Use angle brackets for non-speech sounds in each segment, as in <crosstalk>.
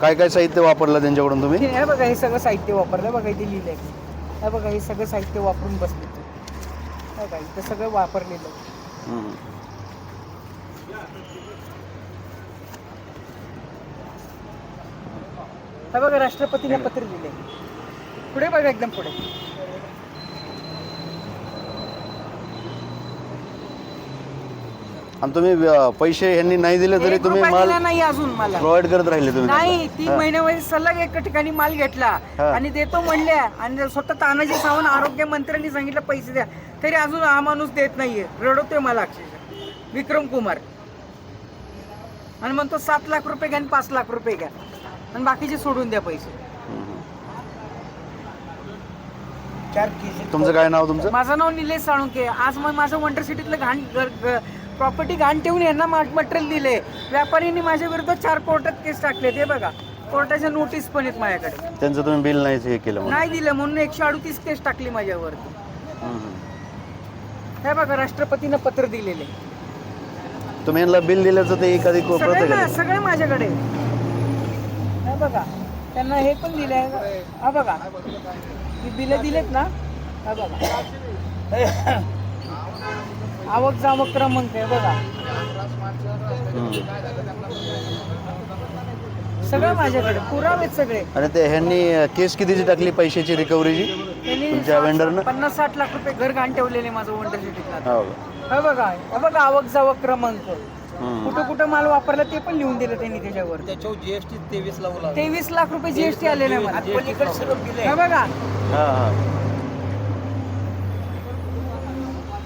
काय काय साहित्य वापरलं त्यांच्याकडून तुम्ही? हे बघा हे सगळं साहित्य वापरलं. बघा इथे लिहिलंय. हे बघा हे सगळं साहित्य वापरून बसले ते. हे बघा इथं सगळं वापरलेलं. आहे. हम्म. हे बघा राष्ट्रपतीने पत्र दिले पुढे बघा एकदम पुढे. आणि तुम्ही अं, पैसे यांनी नाही दिले तरी एक तुम्ही रुपया माल दिला नाही अजून मला. प्रोव्हाइड करत राहिले तुम्ही. नाही. तीन. महिन्यामध्ये सलग एका ठिकाणी माल घेतला. हा. आणि देतो म्हणल्या आणि स्वतः तानाजी सावंत आरोग्य मंत्र्यांनी सांगितलं पैसे द्या. तरी अजून हा माणूस देत नाहीये. रडवतोय मला अक्षरशः. विक्रम कुमार. आणि म्हणतो सात लाख रुपये घ्या आणि पाच लाख रुपये घ्या. आणि बाकीचे सोडून द्या पैसे. तुमचं काय नाव तुमचं? माझं नाव निलेश साळुंके. आज मग माझं वंडर सिटीतलं घाण प्रॉपर्टी घाण ठेवून यांना मटेरियल दिले. व्यापाऱ्यांनी माझ्या विरुद्ध चार कोर्टात केस टाकले ते बघा कोर्टाच्या नोटीस पण आहेत माझ्याकडे. त्यांचं तुम्ही बिल नाही हे केलं म्हणून. नाही दिलं म्हणून एकशे अडतीस केस टाकली माझ्यावरती. हम्म. हे बघा राष्ट्रपतीनं पत्र दिलेले. तुम्ही यांना बिल दिल्याचं ते एखादी को- सगळे ना माझ्याकडे. हे बघा त्यांना हे पण दिलंय. हा बघा ही बिलं दिलेत ना? हा बघा. <laughs> आवक जावक क्रमांक आहे बघा. सगळं माझ्याकडे पुरावेत सगळे. आणि ते ह्यांनी केस कितीची टाकली पैशाची रिकव्हरीची तुमच्या vendor-नं? पन्नास साठ लाख रुपये घर घाण ठेवलेले माझं वंडर सिटीतला हो. हे बघा हे बघा आवक जावक क्रमांक. कुठं कुठं माल वापरला ते पण लिहून दिलं त्यांनी त्याच्यावर. त्याच्यावर जीएसटी तेवीस लावला. तेवीस लाख रुपये जीएसटी आलेलं आहे मला. हे बघा हा हा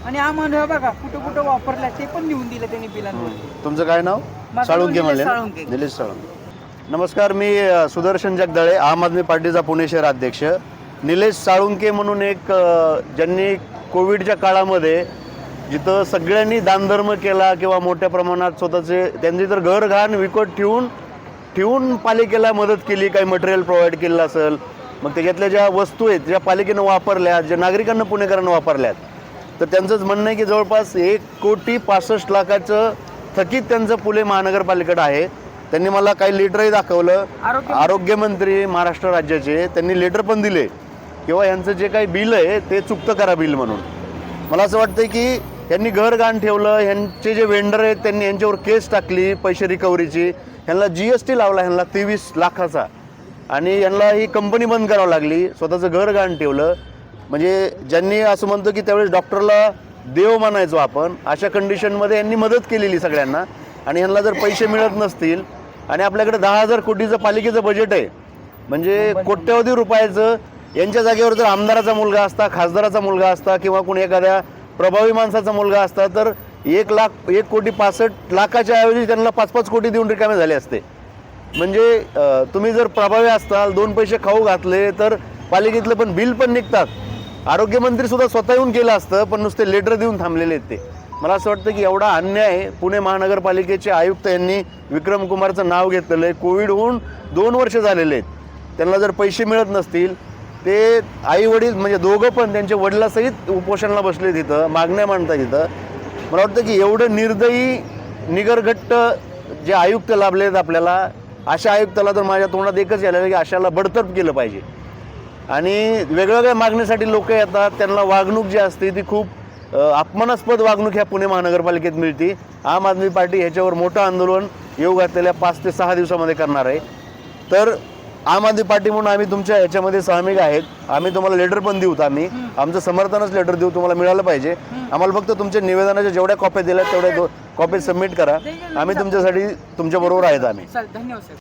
आणि हे बघा कुठं कुठं वापरला ते पण लिहून दिलं त्यांनी बिलांवर. तुमचं काय नाव साळुंके म्हणले ना? साळुंके. निलेश साळुंके नमस्कार मी अ, सुदर्शन जगदाळे आम आदमी पार्टीचा पुणे शहर अध्यक्ष निलेश साळुंके म्हणून एक अ, ज्यांनी कोविडच्या काळामध्ये जिथं सगळ्यांनी दानधर्म केला किंवा मोठ्या प्रमाणात स्वतःचे त्यांनी तर घर घाण विकत ठेवून ठेवून पालिकेला मदत केली काही मटेरियल प्रोव्हाइड केलं असेल मग त्याच्यातल्या ज्या वस्तू आहेत ज्या पालिकेनं वापरल्या ज्या नागरिकांना पुणेकरांना वापरल्यात तर त्यांचंच म्हणणं आहे की जवळपास एक कोटी पासष्ट लाखाचं थकीत त्यांचं पुणे महानगरपालिकेकडे आहे. त्यांनी मला काही लेटरही दाखवलं. आरोग्य आरोग्यमंत्री महाराष्ट्र राज्याचे त्यांनी लेटर पण दिले. किंवा यांचं जे काही बिल आहे ते चुकतं करा बिल म्हणून. मला असं वाटतं की यांनी घर गाण ठेवलं यांचे जे वेंडर आहेत त्यांनी यांच्यावर केस टाकली पैसे रिकव्हरीची ह्यांना जी एस टी लावला ह्यांना तेवीस लाखाचा. आणि यांना ही कंपनी बंद करावी लागली. स्वतःचं घर गाण ठेवलं. म्हणजे ज्यांनी असं म्हणतो की त्यावेळेस डॉक्टरला देव मानायचो आपण अशा कंडिशनमध्ये यांनी मदत केलेली सगळ्यांना. आणि यांना जर पैसे मिळत नसतील आणि आपल्याकडे दहा हजार कोटीचं पालिकेचं बजेट आहे म्हणजे कोट्यवधी रुपयाचं यांच्या जागेवर जर आमदाराचा मुलगा असता खासदाराचा मुलगा असता किंवा कोणी एखाद्या प्रभावी माणसाचा मुलगा असता तर एक लाख एक कोटी पासष्ट लाखाच्या ऐवजी त्यांना पाच पाच कोटी देऊन रिकामे झाले असते. म्हणजे तुम्ही जर प्रभावी असताल दोन पैसे खाऊ घातले तर पालिकेतलं पण बिल पण निघतात. आरोग्यमंत्री सुद्धा स्वतः येऊन केलं असतं पण नुसते लेटर देऊन थांबलेले आहेत ते. मला असं वाटतं की एवढा अन्याय पुणे महानगरपालिकेचे आयुक्त यांनी विक्रम कुमारचं नाव घेतलेलं आहे. कोविड होऊन दोन वर्ष झालेले आहेत. त्यांना जर पैसे मिळत नसतील ते आई वडील म्हणजे दोघं पण त्यांच्या वडिलासहित उपोषणाला बसले तिथं मागण्या मांडतात तिथं मला वाटतं की एवढं निर्दयी निगरघट्ट जे आयुक्त लाभले आहेत आपल्याला अशा आयुक्ताला तर माझ्या तोंडात एकच यायला की अशाला बडतर्फ केलं पाहिजे. आणि वेगवेगळ्या मागणीसाठी लोक येतात त्यांना वागणूक जी असते ती खूप अपमानास्पद वागणूक ह्या पुणे महानगरपालिकेत मिळते. आम आदमी पार्टी ह्याच्यावर मोठं आंदोलन येऊ घातलेल्या पाच ते सहा दिवसामध्ये करणार आहे. तर आम आदमी पार्टी म्हणून आम्ही तुमच्या ह्याच्यामध्ये सहमिक आहेत. आम्ही तुम्हाला लेटर पण देऊ आम्ही. आमचं समर्थनच लेटर देऊ तुम्हाला मिळालं पाहिजे. आम्हाला फक्त तुमच्या निवेदनाच्या जेवढ्या कॉप्या दिल्या तेवढ्या कॉपी सबमिट करा. आम्ही तुमच्यासाठी तुमच्याबरोबर आहेत आम्ही. धन्यवाद